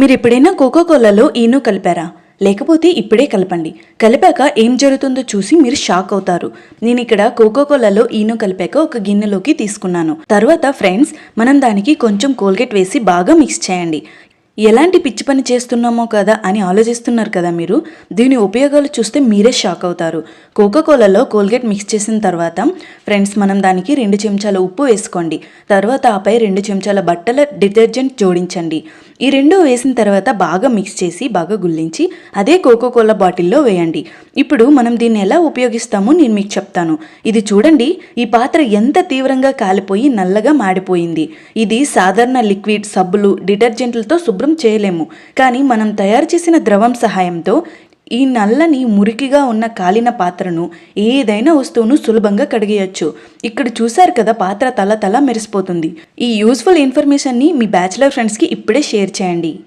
మీరు ఎప్పుడైనా cocoa కోలాలో Eno కలిపారా? లేకపోతే ఇప్పుడే కలపండి. కలిపాక ఏం జరుగుతుందో చూసి మీరు షాక్ అవుతారు. నేను ఇక్కడ కోకో కోలాలో ఈనో కలిపాక ఒక గిన్నెలోకి తీసుకున్నాను. తర్వాత ఫ్రెండ్స్ మనం దానికి కొంచెం కోల్గేట్ వేసి బాగా మిక్స్ చేయండి. ఎలాంటి పిచ్చి పని చేస్తున్నామో కదా అని ఆలోచిస్తున్నారు కదా మీరు? దీని ఉపయోగాలు చూస్తే మీరే షాక్ అవుతారు. కోకోకోలలో కోల్గేట్ మిక్స్ చేసిన తర్వాత ఫ్రెండ్స్ మనం దానికి రెండు చెంచాల ఉప్పు వేసుకోండి. తర్వాత ఆపై రెండు చెంచాల బట్టల డిటర్జెంట్ జోడించండి. ఈ రెండు వేసిన తర్వాత బాగా మిక్స్ చేసి బాగా గుల్లించి అదే కోకో కోలా బాటిల్లో వేయండి. ఇప్పుడు మనం దీన్ని ఎలా ఉపయోగిస్తామో నేను మీకు చెప్తాను. ఇది చూడండి ఈ పాత్ర ఎంత తీవ్రంగా కాలిపోయి నల్లగా మాడిపోయింది. ఇది సాధారణ లిక్విడ్ సబ్బులు డిటర్జెంట్లతో శుభ్రం చేయలేము. కానీ మనం తయారు చేసిన ద్రవం సహాయంతో ఈ నల్లని మురికిగా ఉన్న కాలిన పాత్రను ఏదైనా వస్తువును సులభంగా కడిగేయచ్చు. ఇక్కడ చూశారు కదా పాత్ర తల తల మెరిసిపోతుంది. ఈ యూస్ఫుల్ ఇన్ఫర్మేషన్ని మీ బ్యాచిలర్ ఫ్రెండ్స్కి ఇప్పుడే షేర్ చేయండి.